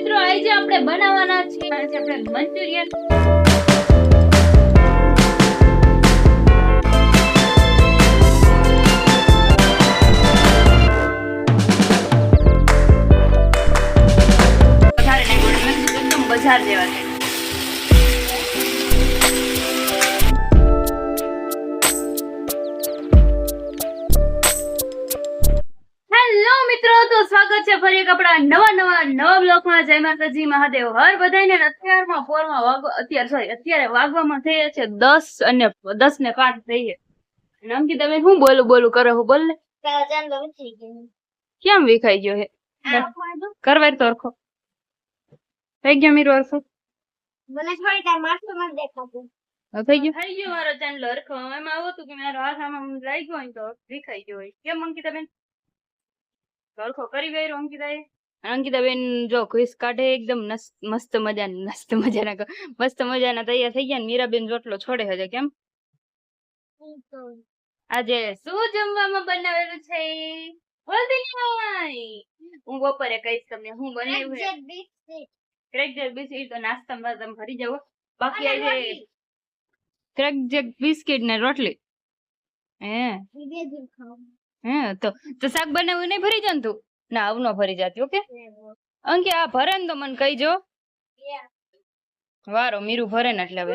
મિત્રો આજે આપણે બનાવવાના છે આજે આપણે મંચુરિયન. બજાર જેવા છે છે ફરી એક આપણા નવા નવા નવા બ્લોગમાં જય માતાજી મહાદેવ. હર બધાને અત્યારમાં ફોરમાં વાગવા અત્યારે સોરી અત્યારે વાગવામાં થઈ છે દસ અને દસ ને પાંચ થઈ છે નમકી તમે શું બોલું બોલું કરો હું બોલ ને. કેમ વિખાઈ ગયો હે? કરવાય તો અરખો થઈ ગયો મીરો અરખો મને થોડી ટાઈમ માસ્ટરમાં દેખાતું. થઈ ગયો? થઈ ગયો મારો ચાંદલો અરખો એમાં આવું હતું કે મારો હાથ આમાં લાગ્યો હોય તો વિખાઈ ગયો હોય. કેમ અંકિતા બેન અરખો કરી ગયો અંકિતાએ? અંકિતાબેન જો ક્વિઝ કાઢે એકદમ મસ્ત મજાના મસ્ત મજાના મસ્ત મજાના તૈયાર થઈ ગયા ને મીરાબેન રોટલો છોડે હજે કેમ? આજે શું જમવામાં બનાવેલું છે? બોલતી હું બપોરે કહીશ તમને હું બનાવ્યું છે. ક્રેકજેક બિસ્કિટ તો નાસ્તામાં તમે ભરી જાવ. બાકી આજે ક્રેકજેક બિસ્કિટ ને રોટલી. હે? હે તો તો શાક બનાવ્યું નહીં ભરી જન તું? ના આવું ન ભરી જાતી ઓકે? અંકે આ ભરે ને તો મને કહીજો વારો મીરું ભરે ને એટલે હવે.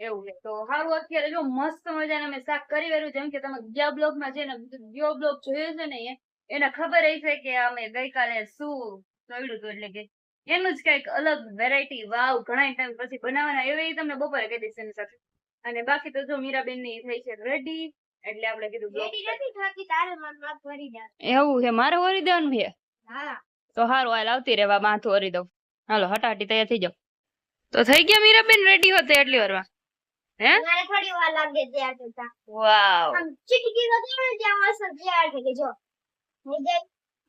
એવું તો હારું અત્યારે જો મસ્ત મજાના મેં શાક કરી વેરું જેમ કે તમે ગયા બ્લોગમાં છે ને ગયો બ્લોગ જોયો છે ને એ- એને ખબર એ છે કે અમે ગઈકાલે શું કર્યું હતું એટલે કે એનું જ કંઈક અલગ વેરાયટી વાવ ઘણા ટાઈમ પછી બનાવવાના એવી તમને બપોરે કહી દઈશ એની સાથે. અને બાકી તો જો મીરાબેનની થઈ છે રેડી એટલે આપણે કીધું vlog એવું છે મારે ઓરી દેવાનું છે? તો હારું હાલ આવતી રહેવા માથું ઓરી દઉં. હાલો હટાટી તૈયાર થઈ જાઓ. તો થઈ ગયા મીરાબેન રેડી હોતે એટલી વારમાં? હે? થોડી વાર લાગે તૈયાર થતા વાવ. ચીટકી તો ને ત્યાં મસ્ત તૈયાર થઈ ગઈ જો.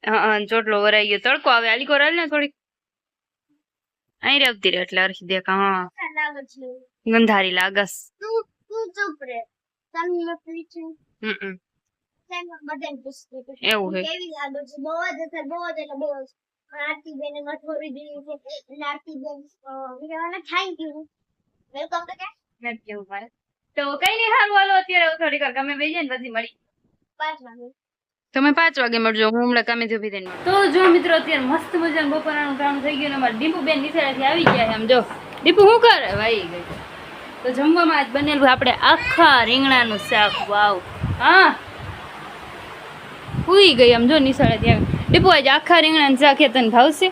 હા ચોટલો વરાઈ ગયો તડકો આવે આલી કોર ને થોડીક. અહીં રહેતી રે એટલે અરખી દેખા હા. ગંધારી લાગસ. તું તું ચૂપ રે. તમને પૂછ્યું હમ તેમાં બધાને પૂછતી હતી. એવું છે કેવી લાગે છે? બહુ જ એટલે બહુ જ એટલે બહુ જ. આરતી બેન મથોરી દીધી છે. એટલે આરતી બેન કહેવાના થેન્ક યુ વેલકમ તો કે નથી કેવું મારે. તો કઈ નહીં હારું હાલો અત્યારે થોડીક વાર ગમે બેજે ને પછી મળી. પાંચ વાગે. તમે પાંચ વાગે મળજો હું હમણાં કામે જતી થઈને તો જો મિત્રો અત્યારે મસ્ત મજાનું બપોરાનું કામ થઈ ગયું ને અમારે ડીપુ બેન નિશાળેથી આવી ગયા છે આમ જો. ડીપુ શું કરે? ભાઈ ગઈ. તો જમવામાં આજ બનેલું આપણે આખા રીંગણાનું શાક. વાવ. હા. હુઈ ગઈ આમ જો નિશાળાથી આવી. ડીપુ આજે આખા રીંગણાનું શાક એ તને ભાવશે?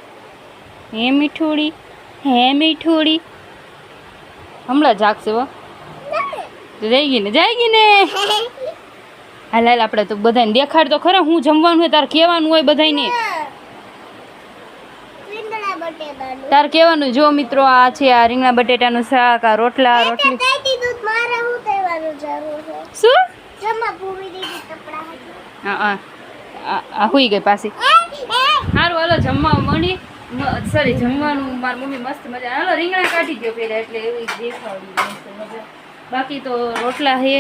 હે મીઠુડી હે મીઠુડી. હમણાં જાગશે હો. રહી ગઈ ને જાય ગઈ ને હાલ હાલ આપણે તો બધાને દેખાડ તો ખરા હું જમવાનું હોય તારે કહેવાનું હોય બધાને તાર કહેવાનું જો મિત્રો આ છે આ રીંગણા બટેટાનું શાક આ રોટલા રોટલી. હું શું? હા હા. હુઈ ગઈ પાછી. સારું હાલો જમવા મળી. સોરી જમવાનું મારી મમ્મી મસ્ત મજા. હાલો રીંગણા કાઢી ગયો પેલા એટલે એવી દેખાડી મજા. બાકી તો રોટલા છે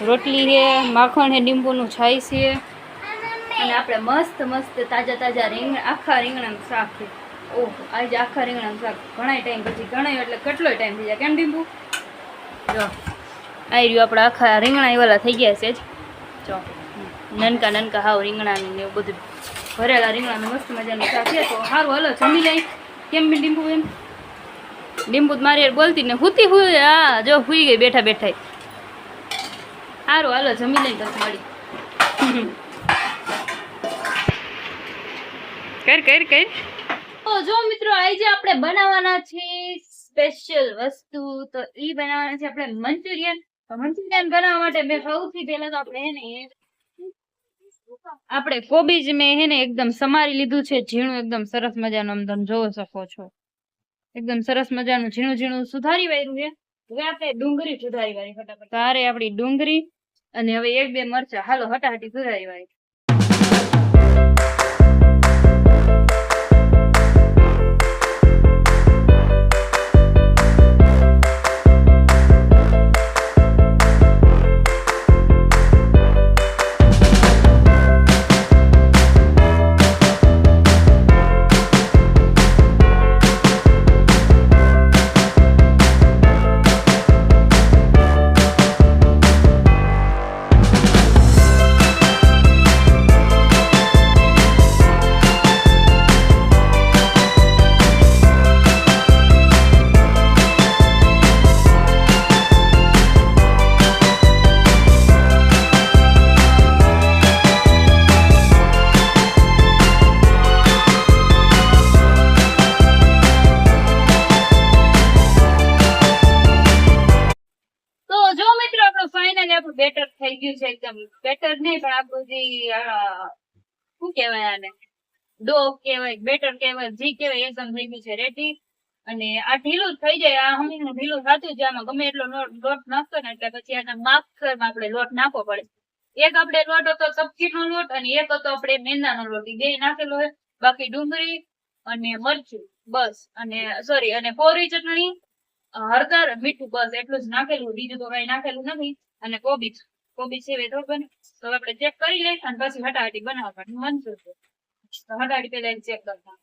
રોટલી છે માખણ છે લીંબુનું છાઈ છે. અને આપણે મસ્ત મસ્ત, તાજા તાજા રીંગણા આખા રીંગણાનું શાક છે. ઓહ, આજે આખા રીંગણાનું શાક. ઘણા ટાઈમ પછી ઘણા એટલે કેટલો ટાઈમ થઈ જાય. કેમ લીંબુ? જો આવી રહ્યું આપણે આખા રીંગણા એવાલા થઈ ગયા છે જ. જો, નનકા નનકા હાવ રીંગણાનું ને એવું બધું. ભરેલા રીંગણાનું મસ્ત મજાનું શાક છે. તો સારું હાલો, જમી લઈ. કેમ બી લીંબુ એમ? લીંબુ મારી બોલતી ને, હુતી હુઈ હા જો હુઈ ગઈ બેઠા બેઠા સારું હાલો જમી લઈ પછી મળી. કર કર કર. તો જો મિત્રો આજે આપણે બનાવવાના છે સ્પેશિયલ વસ્તુ તો એ બનાવવાના છે આપણે મંચુરિયન. મંચુરિયન બનાવવા માટે મેં સૌથી પહેલા તો આપણે હે ને આપણે કોબીજ મેં હે ને એકદમ સમારી લીધું છે ઝીણું એકદમ સરસ મજાનું આમ તમે જોઈ શકો છો. એકદમ સરસ મજાનું ઝીણું ઝીણું સુધારી વાર્યું છે. હવે આપણે ડુંગળી સુધારી વાળી ફટાફટ. તારે આપણી ડુંગળી. અને હવે એક બે મરચા. હાલો હટાહટી સુધારી કહેવાય આને? ડો કહેવાય, બેટર કહેવાય, જી કહેવાય એકદમ થઈ ગયું છે. રેડી અને આ ઢીલું થઈ જાય, આ હમીનું ઢીલું થતું છે આમાં ગમે એટલો લોટ લોટ નાખતો ને એટલે પછી આના માપસરમાં આપણે લોટ નાખવો પડે. એક આપણે લોટ હતો સબ્જીનો લોટ અને એક હતો આપણે મેંદાનો લોટ. એ બે નાખેલો હોય. બાકી ડુંગળી અને મરચું, બસ. અને સોરી અને કોરી ચટણી હળદર મીઠું, બસ. એટલું જ નાખેલું બીજું તો કઈ નાખેલું નથી. અને કોબીજ કોબીજ છે તો બને. તો આપણે ચેક કરી લઈએ અને પછી હટાહટી બનાવવા માટે છે તો હટાહટી પેલા ચેક કરતા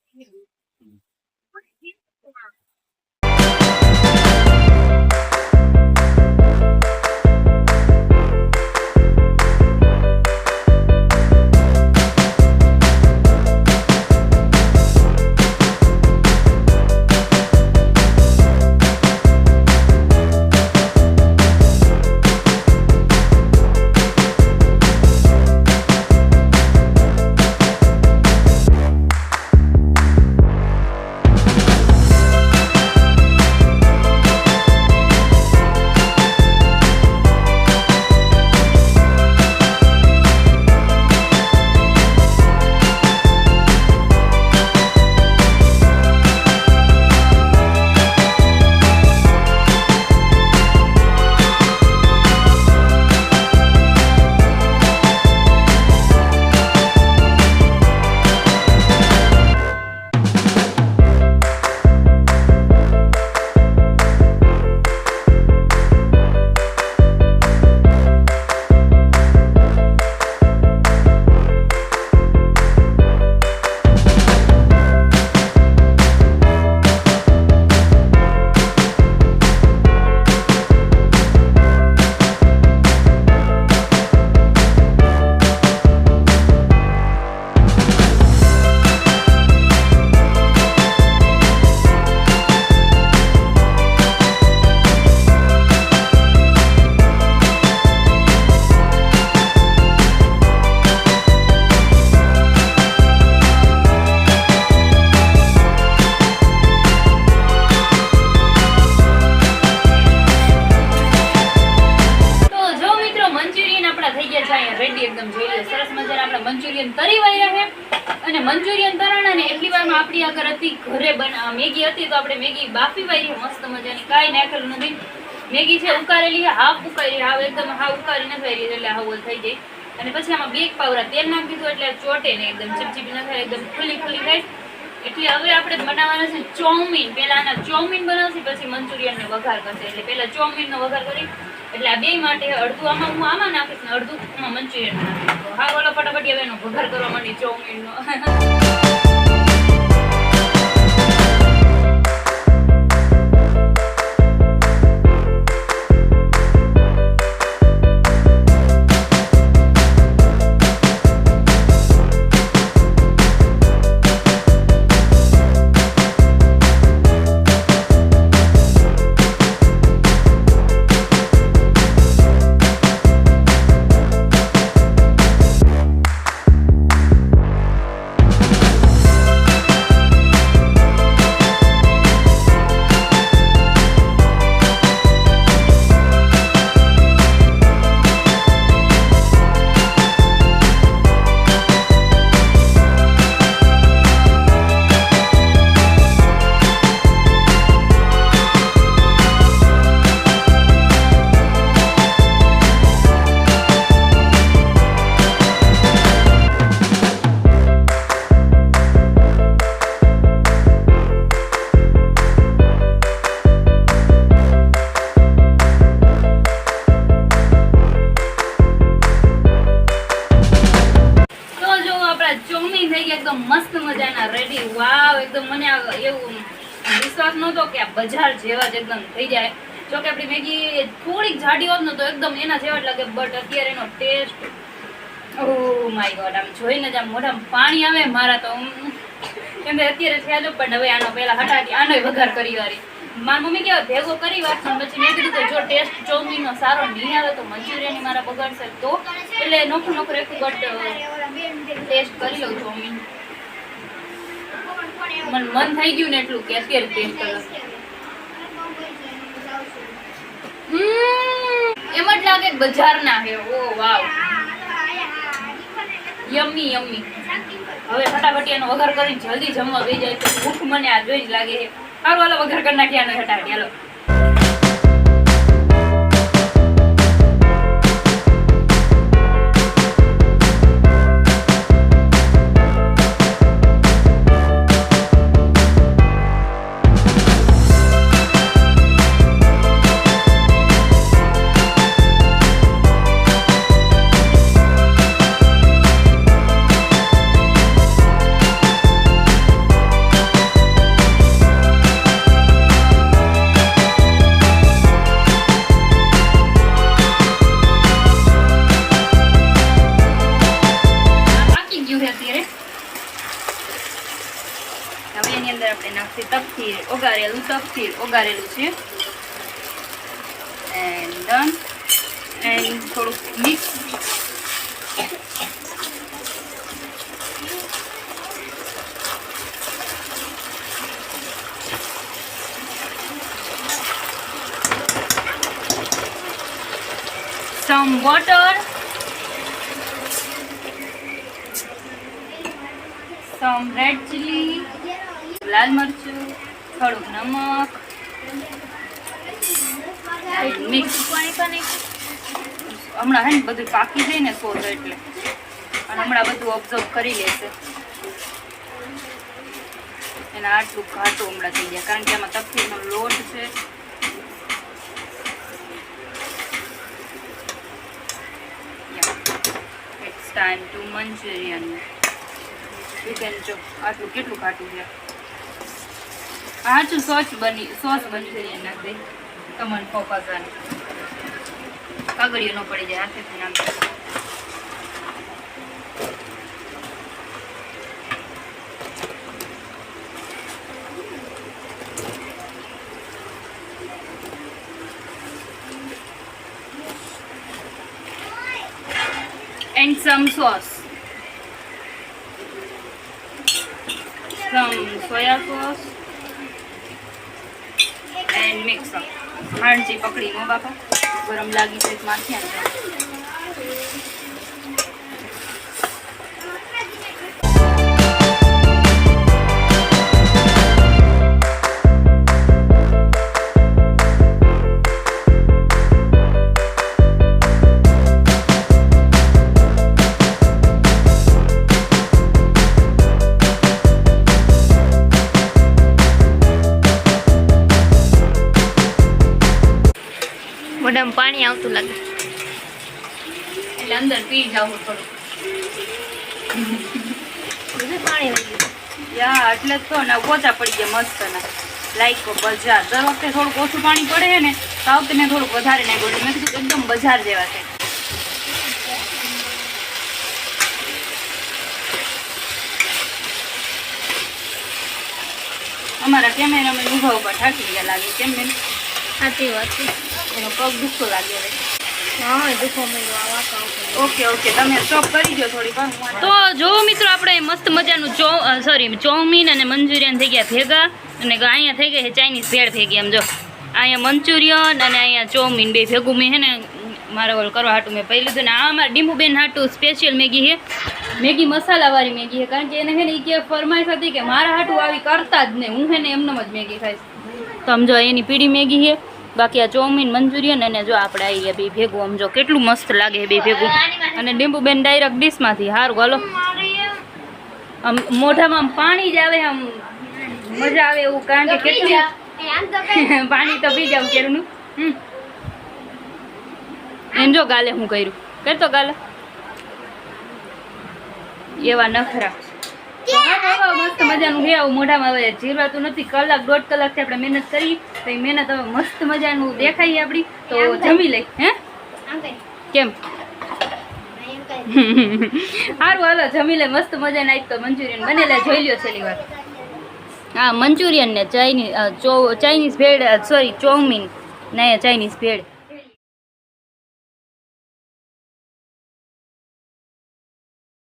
લો સરસ મંચુરિયન તરી વાળ્યા છે, અને મંચુરિયન તરણ ને એટલી વારમાં આપણી આગળ હતી, ઘરે બના મેગી હતી, તો આપણે મેગી બાફી વાળી મસ્ત મજાની કાંઈ નાખેલું નથી મેગી છે ઉકારેલી, હાફ ઉકારી હાવ એકદમ હાવ ઉકારી નથી વાળી એટલે હાવ થઈ જાય અને પછી આમાં બે પાવરા તેલ નાખી દીધું, એટલે ચોટે ને એકદમ ચીપચીપી ન થાય, એકદમ ખુલ્લી ખુલ્લી થાય. એટલે હવે આપણે બનાવવાના છે ચોમીન. પહેલા આના ચોમીન બનાવશે, પછી મંચુરિયનનો વઘાર કરશે. એટલે પહેલાં ચોમીનનો વઘાર કરી એટલે આ બે માટે અડધું આમાં હું આમાં નાખીશ ને અડધું આમાં મંચુરિયન નાખીશ. હા, બોલો, ફટાફટ હવે એનો વઘાર કરવા માંડી ચોમીન એકદમ થઈ જાય. જો કે આપણી મેગી થોડીક જાડી હોત ને તો એકદમ એના જેવા જ લાગે બટ અત્યારે એનો ટેસ્ટ ઓ માય ગોડ આમ જોઈને જ આમ મોઢામાં પાણી આવે મારા તો. કેમ અત્યારે થયા જો પણ હવે આનો પેલા હટાવી આનો વઘાર કરી વાળી. મારી મમ્મી કેવા ભેગો કરી વાત પછી મેં કીધું જો ટેસ્ટ ચોમીનો સારો નહીં આવે તો મંચુરિયન મારા બગાડશે તો. એટલે નોખું નોખું રેખું બટ ટેસ્ટ કરી લઉં ચોમીન. મને મન થઈ ગયું ને એટલું કે અત્યારે ટેસ્ટ કરું હમ, એમ જ લાગે બજારના હે ઓ, વાવ. Yummy yummy. હવે ફટાફટ એનો વઘાર કરીને જલ્દી જમવા બેસી જાય તો ભૂખ મને આ જોઈ જ લાગે છે. સારું હાલો, વઘાર કરી નાખ્યા આને ફટાફટ. હાલો. તપથી છે. એન્ડ ડન એન્ડ થોડુંક mix some water. Some red chili. લાલ મરચું. થોડુંક નમક. મિક્સ. હમણાં હે ને બધું પાકી જાય ને સોસ એટલે. અને હમણાં બધું ઓબ્ઝર્વ કરી લેશે એના આટલું ઘાટું હમણાં થઈ ગયા. કારણ કે આમાં તપસીનો લોટ છે. Time to Manchurian you can જો આટલું કેટલું ખાટું છે? આટલું સોસ બની સોસ મંચુરિયન નાખ કમન પોપાઝાન કાગળિયો ન પડી જાય નાખ દે. and some sauce. Some soya sauce and mix up. હાંડજી પકડી નો બાપા. ગરમ લાગી છે મારથી મોઢામાં પાણી આવતું લાગે. એટલે અંદર પી જાવ થોડું. પાણી યા એટલે તો ને ઓછા પડી ગયા મસ્ત ના. લાઈક બજાર. દર વખતે થોડુંક ઓછું પાણી પડે ને તો આ વખતે મેં થોડુંક વધારે નાખ્યું એટલે મેં કીધું એકદમ બજાર જેવા છે. અમારા કેમેરામેન ઊભા ઊભા થાકી ગયા લાગે કેમ બેન સાચી વાત છે. એનો પગ દુખતો લાગે હવે. હા દુખો મળ્યો. Okay okay. તમે સ્ટોપ કરી દો થોડી તો જો મિત્રો આપણે મસ્ત મજાનું ચો સોરી ચોમીન અને મંચુરિયન થઈ ગયા ભેગા. અને અહીંયા થઈ ગઈ છે ચાઇનીઝ ભેળ ભેગી એમ જો. અહીંયા મંચુરિયન અને અહીંયા ચોમીન બે ભેગું મેં હે ને મારા ઓલ કરવા હાટું મેં પહેલું લીધું. ને આ અમારા ડીંબુબેન હાટું સ્પેશિયલ મેગી છે. મેગી મસાલાવાળી મેગી છે. કારણ કે એને હે ને એ કે ફરમાઈશ હતી કે મારા હાટું આવી કરતા જ નહીં. હું હે ને એમનેમ જ મેગી ખાઈશ. તો સમજો એની પીળી મેગી છે. બાકી આ ચોમીન મંચુરિયન અને જો આપણે આવી બે ભેગું સમજો કેટલું મસ્ત લાગે બે ભેગું. અને ડીંબુબેન ડાયરેક્ટ ડીશમાંથી હારું હાલો. આમ મોઢામાં આમ પાણી જ આવે આમ મજા આવે એવું કારણ કે કેટલું પાણી તો પી જાવ કેરનું. એમ જો ગાલે હું કર્યું. કરતો ગાલે. એવા નખરા. તો હા, હા, હા, મસ્ત મજાનું આવું મોઢામાં હવે જીરવાતું નથી. કલાક દોઢ કલાકથી આપણે મહેનત કરી તો એ મહેનત હવે મસ્ત મજાનું દેખાય આપણી. તો જમી લઈ હે? કેમ? સારું હાલો જમી લે મસ્ત મજાના એક તો મંચુરિયન બનેલા જોઈ લ્યો છેલ્લી વાર. હા મંચુરિયન ને ચાઇનીઝ ચાઇનીઝ ભેળ સોરી ચોમીન ને ચાઇનીઝ ભેળ.